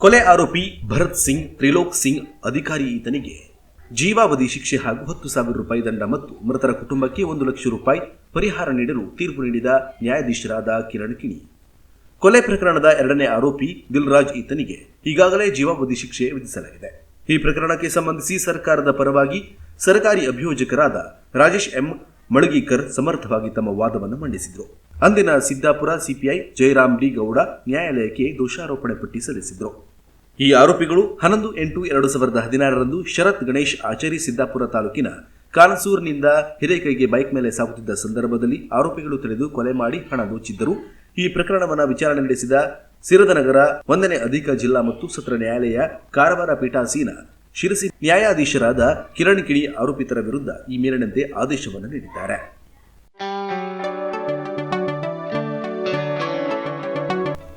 ಕೊಲೆ ಆರೋಪಿ ಭರತ್ ಸಿಂಗ್, ತ್ರಿಲೋಕ್ ಸಿಂಗ್, ಅಧಿಕಾರಿ ಈತನಿಗೆ ಜೀವಾವಧಿ ಶಿಕ್ಷೆ ಹಾಗೂ ಹತ್ತು ಸಾವಿರ ರೂಪಾಯಿ ದಂಡ ಮತ್ತು ಮೃತರ ಕುಟುಂಬಕ್ಕೆ ಒಂದು ಲಕ್ಷ ರೂಪಾಯಿ ಪರಿಹಾರ ನೀಡಲು ತೀರ್ಪು ನೀಡಿದ ನ್ಯಾಯಾಧೀಶರಾದ ಕಿರಣ್ ಕಿಣಿ. ಕೊಲೆ ಪ್ರಕರಣದ ಎರಡನೇ ಆರೋಪಿ ದಿಲ್ರಾಜ್ ಈತನಿಗೆ ಈಗಾಗಲೇ ಜೀವಾವಧಿ ಶಿಕ್ಷೆ ವಿಧಿಸಲಾಗಿದೆ. ಈ ಪ್ರಕರಣಕ್ಕೆ ಸಂಬಂಧಿಸಿ ಸರ್ಕಾರದ ಪರವಾಗಿ ಸರ್ಕಾರಿ ಅಭಿಯೋಜಕರಾದ ರಾಜೇಶ್ ಎಂ. ಮಳಗೀಕರ್ ಸಮರ್ಥವಾಗಿ ತಮ್ಮ ವಾದವನ್ನು ಮಂಡಿಸಿದರು. ಅಂದಿನ ಸಿದ್ದಾಪುರ ಸಿಪಿಐ ಜಯರಾಮ್ ಡಿ ಗೌಡ ನ್ಯಾಯಾಲಯಕ್ಕೆ ದೋಷಾರೋಪಣೆ ಪಟ್ಟಿ ಸಲ್ಲಿಸಿದರು. ಈ ಆರೋಪಿಗಳು ಹನ್ನೊಂದು ಎಂಟು ಎರಡು ಸಾವಿರದ ಹದಿನಾರರಂದು ಶರತ್ ಗಣೇಶ್ ಆಚಾರಿ ಸಿದ್ದಾಪುರ ತಾಲೂಕಿನ ಕಾನಸೂರಿನಿಂದ ಹಿರೇಕೈಗೆ ಬೈಕ್ ಮೇಲೆ ಸಾಗುತ್ತಿದ್ದ ಸಂದರ್ಭದಲ್ಲಿ ಆರೋಪಿಗಳು ತಡೆದು ಕೊಲೆ ಮಾಡಿ ಹಣ ದೋಚಿದ್ದರು. ಈ ಪ್ರಕರಣವನ್ನು ವಿಚಾರಣೆ ನಡೆಸಿದ ಸಿರದನಗರ, ಒಂದನೇ ಅಧಿಕ ಜಿಲ್ಲಾ ಮತ್ತು ಸತ್ರ ನ್ಯಾಯಾಲಯ ಕಾರವಾರ ಪೀಠಾಸೀನ ಶಿರಸಿ ನ್ಯಾಯಾಧೀಶರಾದ ಕಿರಣ್ ಕಿಣಿ ಆರೋಪಿತರ ವಿರುದ್ಧ ಈ ಮೇಲಿನಂತೆ ಆದೇಶವನ್ನು ನೀಡಿದ್ದಾರೆ.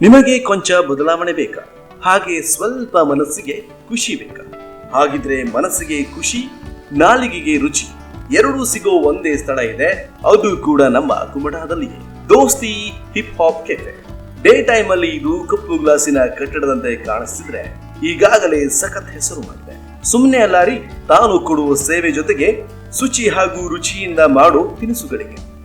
ನಿಮಗೆ ಕೊಂಚ ಬದಲಾವಣೆ ಬೇಕಾ? ಹಾಗೆ ಸ್ವಲ್ಪ ಮನಸ್ಸಿಗೆ ಖುಷಿ ಬೇಕಾ? ಹಾಗಿದ್ರೆ ಮನಸ್ಸಿಗೆ ಖುಷಿ, ನಾಲಿಗೆಗೆ ರುಚಿ, ಎರಡೂ ಸಿಗೋ ಒಂದೇ ಸ್ಥಳ ಇದೆ. ಅದು ಕೂಡ ನಮ್ಮ ಕುಮಟಾದಲ್ಲಿಯೇ. Dosti hip hop cafe day time ಅಲ್ಲಿ ಇದು ಕಪ್ಪು ಗ್ಲಾಸಿನ ಕಟ್ಟಡದಂತೆ ಕಾಣಿಸ್ತಿದ್ರೆ ಈಗಾಗಲೇ ಸಖತ್ ಹೆಸರು ಮಾಡಿದೆ. ಸುಮ್ಮನೆ ಅಲ್ಲಾರಿ, ತಾನು ಕೊಡುವ ಸೇವೆ ಜೊತೆಗೆ ಶುಚಿ ಹಾಗೂ ರುಚಿಯಿಂದ ಮಾಡೋ ತಿನಿಸುಗಳಿಗೆ.